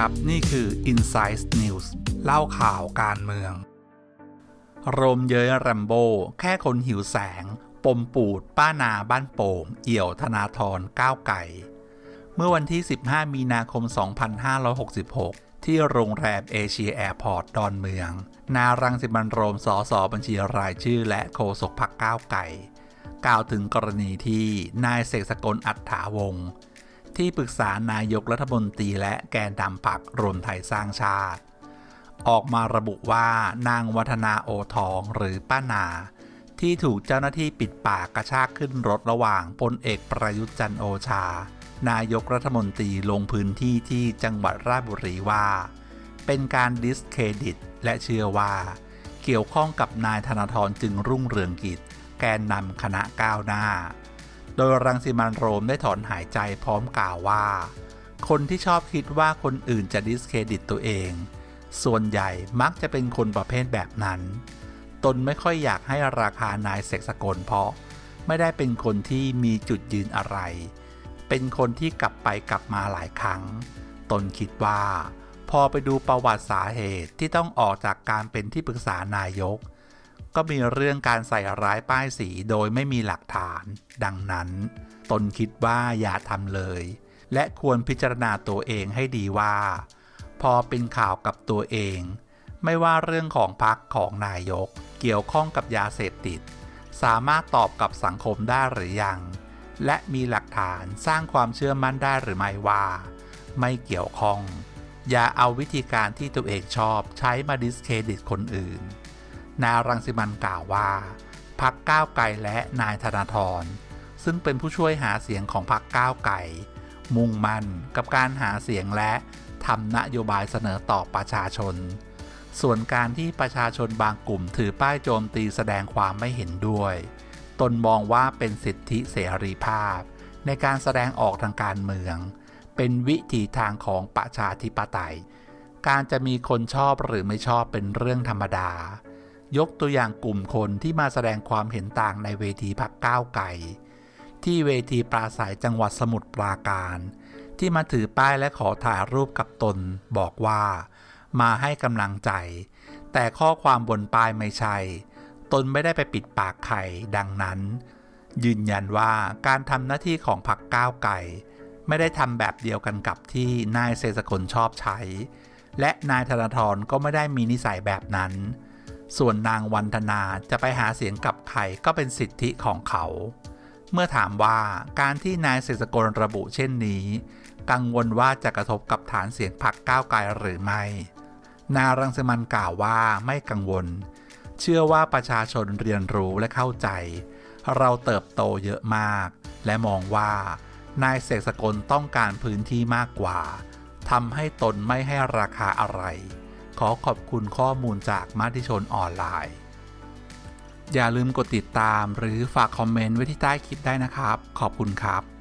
ครับ นี่คือ Insight News เล่าข่าวการเมือง โรมเย้ยแรมโบ้แค่คนหิวแสง ปมปูด ป้านาบ้านโป่ง เอี่ยวธนาธรก้าวไก่ เมื่อวันที่ 15 มีนาคม 2566 ที่โรงแรมเอเชียแอร์พอร์ตดอนเมือง นารังสิมันโรมสอสอบัญชีรายชื่อและโฆษกพักก้าวไก่ กล่าวถึงกรณีที่นายเสกสกลอัฏฐาวงศ์ ที่ปรึกษานายกรัฐมนตรีและแกนนำพักรวมไทยสร้างชาติ ออกมาระบุว่านางวัฒนาโอทองหรือป้านา ที่ถูกเจ้าหน้าที่ปิดปากกระชากขึ้นรถระหว่างพลเอกประยุทธ์จันโอชา นายกรัฐมนตรีลงพื้นที่ที่จังหวัดราชบุรีว่า เป็นการดิสเครดิต และเชื่อว่า เกี่ยวข้องกับนายธนาธรจึงรุ่งเรืองกิจ แกนนำคณะก้าวหน้า โดยรังสิมันโรมได้ถอนหายใจพร้อมกล่าวว่า คนที่ชอบคิดว่าคนอื่นจะดิสเครดิตตัวเอง ส่วนใหญ่มักจะเป็นคนประเภทแบบนั้น ตนไม่ค่อยอยากให้ราคานายเสกสกลเพราะ ไม่ได้เป็นคนที่มีจุดยืนอะไร เป็นคนที่กลับไปกลับมาหลายครั้ง ตนคิดว่า พอไปดูประวัติสาเหตุที่ต้องออกจากการเป็นที่ปรึกษานายก ก็มีเรื่องการใส่ร้ายป้ายสีโดยไม่มีหลักฐาน ดังนั้น ตนคิดว่าอย่าทำเลย และควรพิจารณาตัวเองให้ดีว่า พอเป็นข่าวกับตัวเอง ไม่ว่าเรื่องของพักของนายก เกี่ยวข้องกับยาเสพติด สามารถตอบกับสังคมได้หรือยัง และมีหลักฐานสร้างความเชื่อมั่นได้หรือไม่ว่า ไม่เกี่ยวข้อง อย่าเอาวิธีการที่ตัวเองชอบใช้มาดิสเครดิตคนอื่น นายรังสิมันกล่าวว่า พักก้าวไกลและนายธนาธรซึ่งเป็นผู้ช่วยหาเสียงของพักก้าวไกลมุ่งมั่นกับการหาเสียงและทำนโยบายเสนอต่อประชาชน ส่วนการที่ประชาชนบางกลุ่มถือป้ายโจมตีแสดงความไม่เห็นด้วย ตนมองว่าเป็นสิทธิเสรีภาพ ในการแสดงออกทางการเมือง เป็นวิถีทางของประชาธิปไตย การจะมีคนชอบหรือไม่ชอบเป็นเรื่องธรรมดา ยกตัวอย่างกลุ่มคนที่มาแสดงความเห็นต่างในเวทีพักก้าวไก่ที่เวทีปราศัยจังหวัดสมุทรปราการ ที่มาถือป้ายและขอถ่ายรูปกับตน บอกว่า มาให้กำลังใจ แต่ข้อความบนป้ายไม่ใช่ ตนไม่ได้ไปปิดปากใครดังนั้น ยืนยันว่าการทำหน้าที่ของพรรคก้าวไก่ ไม่ได้ทำแบบเดียวกันกับที่นายเศรษฐกลชอบใช้ และนายธนาธรก็ไม่ได้มีนิสัยแบบนั้น ส่วนนางวันธนาจะไปหาเสียงกับใครก็เป็นสิทธิของเขา เมื่อถามว่าการที่นายเศรษฐกลระบุเช่นนี้ กังวลว่าจะกระทบกับฐานเสียงพรรคก้าวไกลหรือไม่ นารังสมันกล่าวว่าไม่กังวล เชื่อว่าประชาชนเรียนรู้และเข้าใจ เราเติบโตเยอะมาก และมองว่านายเสกสกลต้องการพื้นที่มากกว่าทำให้ตนไม่ให้ราคาอะไร ขอขอบคุณข้อมูลจากมาติชนออนไลน์ อย่าลืมกดติดตามหรือฝากคอมเมนต์ไว้ที่ใต้คลิปได้นะครับ ขอบคุณครับ